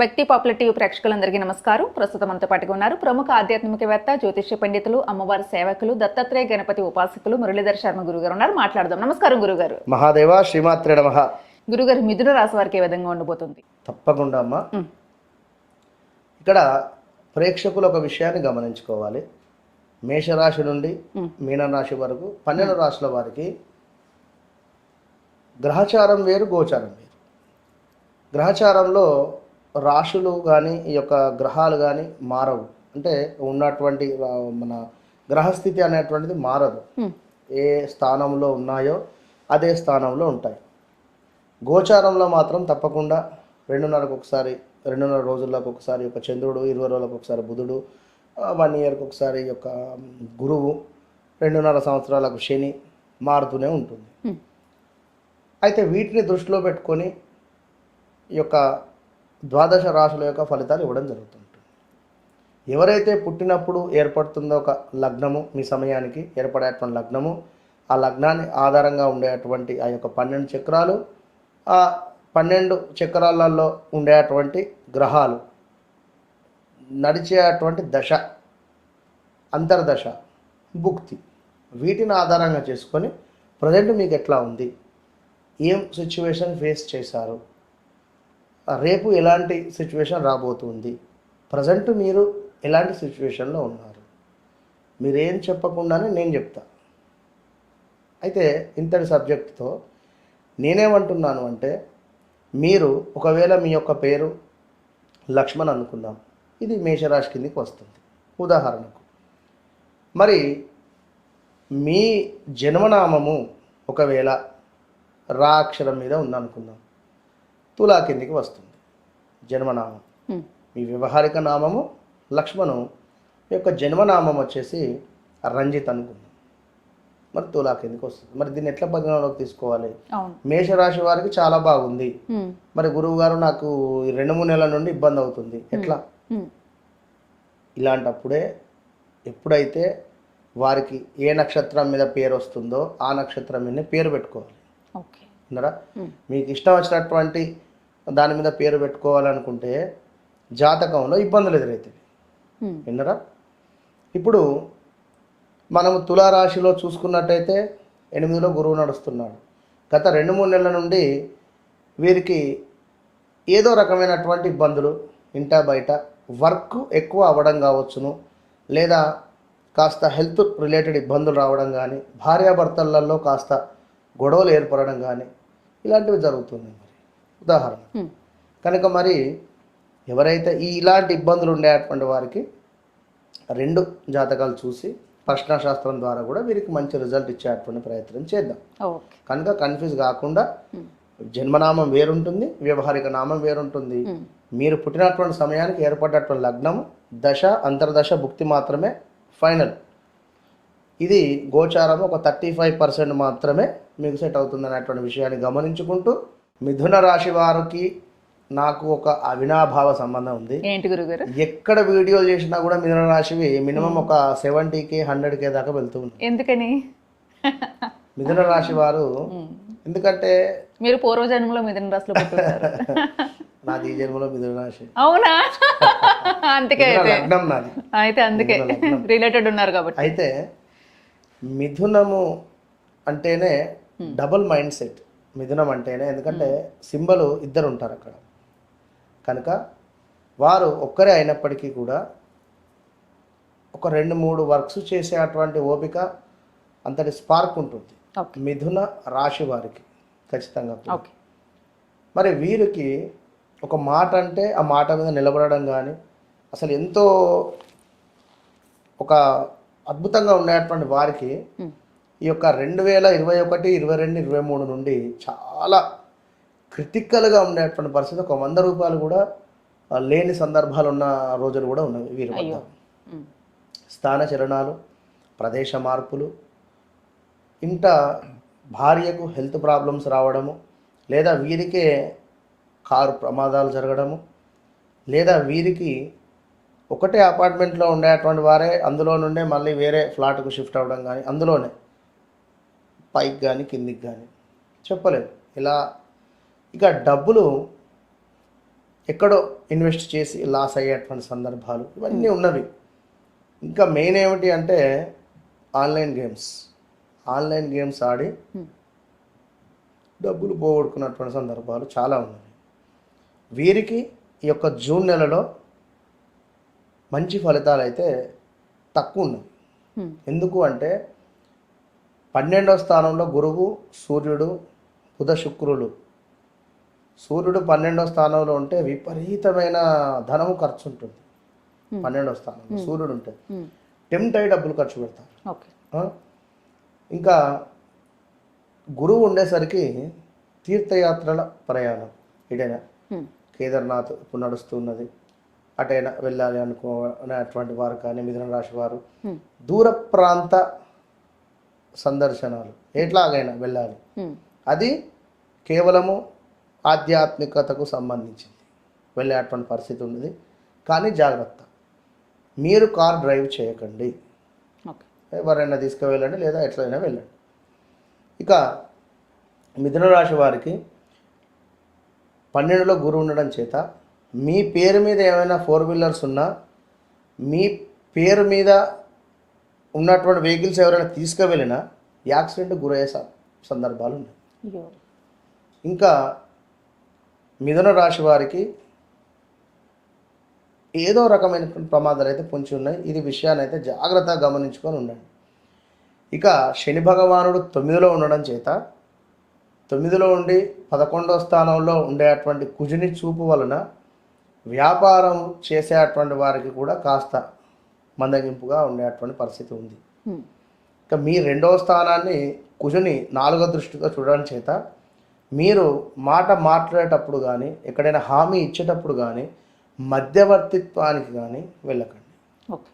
వ్యక్తి popular TV ప్రేక్షకులందరికీ నమస్కారం. ప్రస్తుతం మనతో పాటుగా ఉన్నారు ప్రముఖ ఆధ్యాత్మికవేత్త జ్యోతిష్య పండితులు అమ్మవారి సేవకులు దత్తాత్రేయ గణపతి ఉపాసకులు మురళీధర్ శర్మ గురుగారు ఉన్నారు. మాట్లాడదాం. నమస్కారం గురుగారు. మహాదేవ శ్రీమాత్రే నమ. గురుగారు మిథున రాశి వారికి ఏ విధంగా ఉండబోతుంది? తప్పకుండా అమ్మ. ఇక్కడ ప్రేక్షకులు ఒక విషయాన్ని గమనించుకోవాలి. మేషరాశి నుండి. మీనరాశి వరకు పన్నెండు రాశుల వారికి గ్రహచారం వేరు గోచారం వేరు. గ్రహచారంలో రాశులు కానీ ఈ యొక్క గ్రహాలు కానీ మారవు అంటే ఉన్నటువంటి మన గ్రహస్థితి అనేటువంటిది మారదు. ఏ స్థానంలో ఉన్నాయో అదే స్థానంలో ఉంటాయి గోచారంలో మాత్రం తప్పకుండా రెండున్నరకు ఒకసారి రెండున్నర రోజులకు ఒకసారి ఒక చంద్రుడు ఇరవై రోజులకు ఒకసారి బుధుడు వన్ ఇయర్కి ఒకసారి యొక్క గురువు రెండున్నర సంవత్సరాలకు శని మారుతూనే ఉంటుంది. అయితే వీటిని దృష్టిలో పెట్టుకొని ఈ యొక్క ద్వాదశ రాశుల యొక్క ఫలితాలు ఇవ్వడం జరుగుతుంటుంది. ఎవరైతే పుట్టినప్పుడు ఏర్పడుతుందో ఒక లగ్నము మీ సమయానికి ఏర్పడేటువంటి లగ్నము ఆ లగ్నాన్ని ఆధారంగా ఉండేటువంటి ఆ యొక్క పన్నెండు చక్రాలు ఆ పన్నెండు చక్రాలలో ఉండేటువంటి గ్రహాలు నడిచేటువంటి దశ అంతర్దశ భుక్తి వీటిని ఆధారంగా చేసుకొని ప్రజెంట్ మీకు ఎట్లా ఉంది? ఏం సిచ్యువేషన్ ఫేస్ చేశారు? రేపు ఎలాంటి సిచ్యువేషన్ రాబోతుంది? ప్రజెంట్ మీరు ఎలాంటి సిచ్యువేషన్లో ఉన్నారు? మీరేం చెప్పకుండానే నేను చెప్తా. అయితే ఇంతటి సబ్జెక్ట్తో నేనేమంటున్నాను అంటే మీరు ఒకవేళ మీ యొక్క పేరు లక్ష్మణ్ అనుకుందాం. ఇది మేషరాశి కిందికి వస్తుంది. ఉదాహరణకు మరి మీ జన్మనామము ఒకవేళ రా అక్షరం మీద ఉందనుకుందాం. తులా కిందికి వస్తుంది. జన్మనామం. మీ వ్యవహారిక నామము లక్ష్మణు మీ యొక్క జన్మనామం వచ్చేసి రంజిత్ అనుకుందాం. మరి తులా కిందికి వస్తుంది. మరి దీన్ని ఎట్లా పరిగణలోకి తీసుకోవాలి? మేషరాశి వారికి చాలా బాగుంది. మరి గురువు గారు నాకు రెండు మూడు నెలల నుండి ఇబ్బంది అవుతుంది. ఎట్లా. ఇలాంటప్పుడే ఎప్పుడైతే వారికి ఏ నక్షత్రం మీద పేరు వస్తుందో ఆ నక్షత్రం మీద పేరు పెట్టుకోవాలి. ఓకే. మీకు ఇష్టం వచ్చినటువంటి దాని మీద పేరు పెట్టుకోవాలనుకుంటే జాతకంలో ఇబ్బందులు ఎదురవుతాయి. విన్నరా? ఇప్పుడు మనము తులారాశిలో చూసుకున్నట్టయితే ఎనిమిదిలో గురువు నడుస్తున్నాడు. గత రెండు మూడు నెలల నుండి వీరికి ఏదో రకమైనటువంటి ఇబ్బందులు ఇంటా బయట వర్క్ ఎక్కువ అవ్వడం కావచ్చును లేదా కాస్త హెల్త్ రిలేటెడ్ ఇబ్బందులు రావడం కానీ భార్యాభర్తలలో కాస్త గొడవలు ఏర్పడడం కానీ ఇలాంటివి జరుగుతున్నాయి. మరి ఉదాహరణ. కనుక మరి ఎవరైతే ఈ ఇలాంటి ఇబ్బందులు ఉండేటువంటి వారికి రెండు జాతకాలు చూసి ప్రశ్నాశాస్త్రం ద్వారా కూడా వీరికి మంచి రిజల్ట్ ఇచ్చేటువంటి ప్రయత్నం చేద్దాం కనుక కన్ఫ్యూజ్ కాకుండా. జన్మనామం వేరుంటుంది వ్యవహారిక నామం వేరుంటుంది. మీరు పుట్టినటువంటి సమయానికి ఏర్పడినటువంటి లగ్నము దశ అంతర్దశ భుక్తి మాత్రమే ఫైనల్ ఇది గోచారం ఒక థర్టీ ఫైవ్ పర్సెంట్ మాత్రమే మీకు సెట్ అవుతుంది అనేటువంటి విషయాన్ని గమనించుకుంటూ మిథున రాశి వారికి నాకు ఒక అవినాభావ సంబంధం ఉంది. ఏంటి గురుగారు? ఎక్కడ వీడియోలు చేసినా కూడా మిథున రాశివి మినిమం ఒక సెవెంటీకి హండ్రెడ్కి దాకా వెళ్తూ ఉంది. ఎందుకని? మిథున రాశి వారు. ఎందుకంటే మీరు పూర్వజన్మలో మిథున రాశిలో నాది ఈ జన్మలో మిథున రాశి. అవునా? అందుకే లగ్నం నాది. అయితే అందుకే. రిలేటెడ్ ఉన్నారు కాబట్టి. అయితే మిథునము అంటేనే డబుల్ మైండ్ సెట్. మిథునం అంటేనే ఎందుకంటే సింబల్ ఇద్దరు ఉంటారు అక్కడ కనుక వారు ఒక్కరే అయినప్పటికీ కూడా ఒక రెండు మూడు వర్క్స్ చేసేటువంటి ఓపిక అంతటి స్పార్క్ ఉంటుంది. మిథున రాశి వారికి ఖచ్చితంగా మరి వీరికి ఒక మాట అంటే ఆ మాట మీద నిలబడడం కానీ అసలు ఎంతో ఒక అద్భుతంగా ఉండేటువంటి వారికి. ఈ యొక్క రెండు వేల ఇరవై ఒకటి ఇరవై రెండు ఇరవై మూడు నుండి చాలా క్రిటికల్గా ఉండేటువంటి పరిస్థితి. ఒక వంద రూపాయలు కూడా లేని సందర్భాలు ఉన్న రోజులు కూడా ఉన్నవి వీరి వద్ద. స్థాన చలనాలు ప్రదేశ మార్పులు ఇంట భార్యకు హెల్త్ ప్రాబ్లమ్స్ రావడము లేదా వీరికే కారు ప్రమాదాలు జరగడము లేదా వీరికి ఒకటే అపార్ట్మెంట్లో ఉండేటువంటి వారే అందులో నుండే మళ్ళీ వేరే ఫ్లాట్కు షిఫ్ట్ అవ్వడం కానీ అందులోనే పైకి కానీ కిందికి కానీ చెప్పలేదు ఇలా ఇక డబ్బులు ఎక్కడో ఇన్వెస్ట్ చేసి లాస్ అయ్యేటువంటి సందర్భాలు ఇవన్నీ ఉన్నవి. ఇంకా మెయిన్ ఏమిటి అంటే ఆన్లైన్ గేమ్స్. ఆన్లైన్ గేమ్స్ ఆడి Hmm. డబ్బులు పోగొట్టుకున్నటువంటి సందర్భాలు చాలా ఉన్నాయి వీరికి ఈ యొక్క జూన్ నెలలో మంచి ఫలితాలు అయితే తక్కువ ఉన్నాయి హ్మ్. ఎందుకు అంటే పన్నెండవ స్థానంలో గురువు సూర్యుడు బుధ శుక్రులు సూర్యుడు పన్నెండవ స్థానంలో ఉంటే విపరీతమైన ధనము ఖర్చు ఉంటుంది. పన్నెండవ స్థానంలో సూర్యుడు ఉంటే. టెంప్ట్ అయ్యి డబ్బులు ఖర్చు పెడతారు? ఇంకా గురువు ఉండేసరికి తీర్థయాత్రల ప్రయాణం హ్మ్. కేదార్నాథ్ ఇప్పుడు నడుస్తున్నది అటైనా వెళ్ళాలి అనుకునేటువంటి వారు కానీ మిథున రాశి వారు. దూర ప్రాంత సందర్శనాలు. ఎట్లాగైనా వెళ్ళాలి. అది కేవలము ఆధ్యాత్మికతకు సంబంధించింది. వెళ్ళేటువంటి పరిస్థితి ఉన్నది. కానీ జాగ్రత్త. మీరు కార్ డ్రైవ్ చేయకండి. ఎవరైనా తీసుకువెళ్ళండి లేదా ఎట్లయినా వెళ్ళండి. ఇక మిథున రాశి వారికి పన్నెండులో గురువు ఉండడం చేత మీ పేరు మీద ఏమైనా ఫోర్ వీలర్స్ ఉన్నా మీ పేరు మీద ఉన్నటువంటి వెహికల్స్ ఎవరైనా తీసుకువెళ్ళినా యాక్సిడెంట్ గురయ్యే సందర్భాలు ఉన్నాయి ఇంకా మిథున రాశి వారికి ఏదో రకమైనటువంటి ప్రమాదాలు అయితే పొంచి ఉన్నాయి. ఇది విషయాన్ని అయితే జాగ్రత్తగా గమనించుకొని ఉండండి. ఇక శని భగవానుడు తొమ్మిదిలో ఉండడం చేత తొమ్మిదిలో ఉండి పదకొండవ స్థానంలో ఉండేటువంటి కుజుని చూపు వలన వ్యాపారం చేసేటువంటి వారికి కూడా కాస్త మందగింపుగా ఉండేటువంటి పరిస్థితి ఉంది. ఇక మీ రెండవ స్థానాన్ని కుజుని నాలుగో దృష్టిగా చూడడం చేత మీరు మాట మాట్లాడేటప్పుడు కానీ ఎక్కడైనా హామీ ఇచ్చేటప్పుడు కానీ మధ్యవర్తిత్వానికి కానీ వెళ్ళకండి. ఓకే.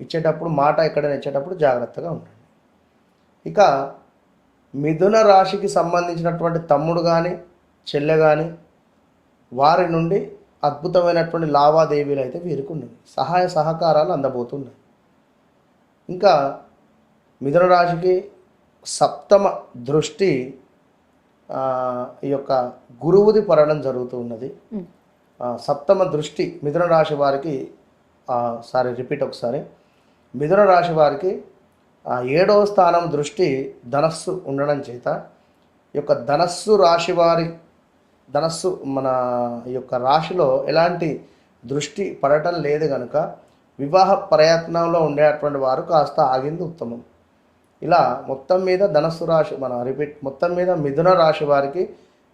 ఇచ్చేటప్పుడు మాట ఎక్కడైనా ఇచ్చేటప్పుడు జాగ్రత్తగా ఉండండి. ఇక మిథున రాశికి సంబంధించినటువంటి తమ్ముడు కానీ చెల్లె కానీ వారి నుండి అద్భుతమైనటువంటి లావాదేవీలు అయితే వీరికి ఉన్నాయి. సహాయ సహకారాలు అందబోతున్నాయి. ఇంకా మిథున రాశికి సప్తమ దృష్టి ఈ యొక్క గురువుది పడడం జరుగుతూ ఉన్నది. సప్తమ దృష్టి మిథున రాశి వారికి సారీ రిపీట్ ఒకసారి. మిథున రాశి వారికి ఏడవ స్థానం దృష్టి ధనస్సు ఉండడం చేత ఈ యొక్క ధనస్సు రాశి వారి ధనస్సు మన ఈ యొక్క రాశిలో ఎలాంటి దృష్టి పడటం లేదు కనుక వివాహ ప్రయత్నంలో ఉండేటువంటి వారు కాస్త ఆగింది ఉత్తమం. ఇలా మొత్తం మీద ధనస్సు రాశి మన రిపీట్ మొత్తం మీద మిథున రాశి వారికి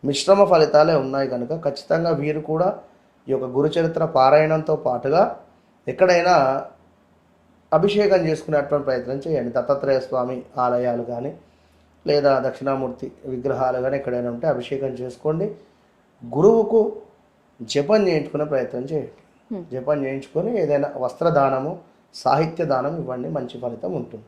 మిశ్రమ ఫలితాలే ఉన్నాయి కనుక ఖచ్చితంగా వీరు కూడా ఈ యొక్క గురుచరిత్ర పారాయణంతో పాటుగా ఎక్కడైనా అభిషేకం చేసుకునేటువంటి ప్రయత్నం చేయండి. దత్తాత్రేయ స్వామి ఆలయాలు కానీ లేదా దక్షిణామూర్తి విగ్రహాలు కానీ ఎక్కడైనా ఉంటే అభిషేకం చేసుకోండి. గురువుకు జపం చేయించుకునే ప్రయత్నం చేయండి. జపం చేయించుకొని ఏదైనా వస్త్రదానము సాహిత్య దానం ఇవ్వండి మంచి ఫలితం ఉంటుంది